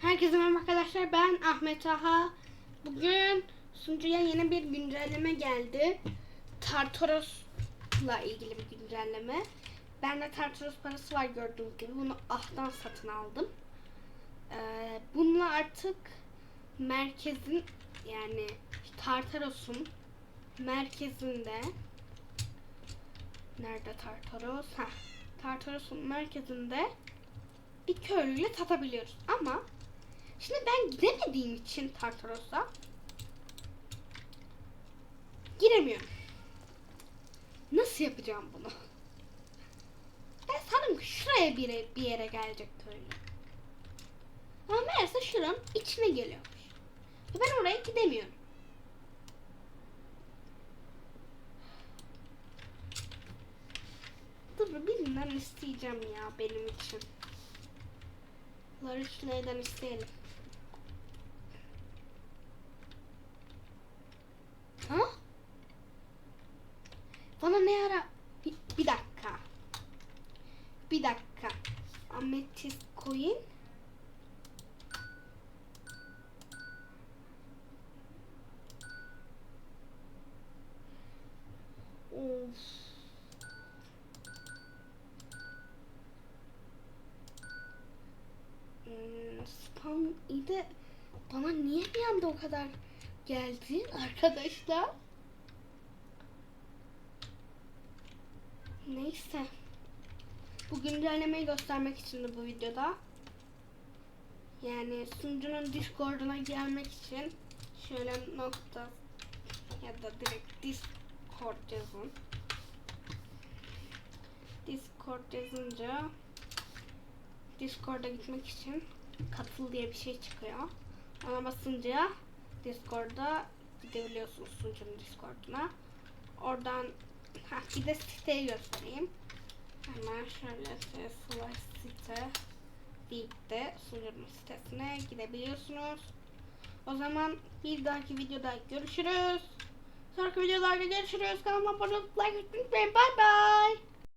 Herkese merhaba arkadaşlar. Ben Ahmet Aha. Bugün sunucuya yeni bir güncelleme geldi. Tartaros'la ilgili bir güncelleme. Bende Tartaros parası var gördüğünüz gibi. Bunu ahtan satın aldım. Ee, bununla artık merkezin yani Tartaros'un merkezinde nerede Tartaros? Ha, Tartaros'un merkezinde bir köylüyle satabiliyoruz. Ama şimdi ben gidemediğim için Tartaros'a giremiyorum. Nasıl yapacağım bunu? Ben sanırım şuraya bir, bir yere gelecek köylü. Ama meğerse şuranın içine geliyormuş. Ben oraya gidemiyorum. Dur birinden isteyeceğim ya benim için. Larış neyden isteyelim? Ha? Bana ne ara? Bir, bir dakika. Bir dakika. Ametist coin. Of. Hmm, spam iyi bana niye bir anda o kadar geldi arkadaşlar? Neyse. Bu güncellemeyi göstermek için de bu videoda. Yani sunucunun Discord'una gelmek için şöyle nokta ya da direkt Discord yazın. Discord yazınca Discord'a gitmek için katıl diye bir şey çıkıyor. Ona basınca Discord'a gidebiliyorsunuz sunucunun Discord'una. Oradan ha, bir de siteyi göstereyim. Hemen şöyle slash site deyip de sunucunun sitesine gidebiliyorsunuz. O zaman bir dahaki videoda görüşürüz. Sonraki videolarda görüşürüz. Kanalıma abone olup like atmayı unutmayın. Bye bye.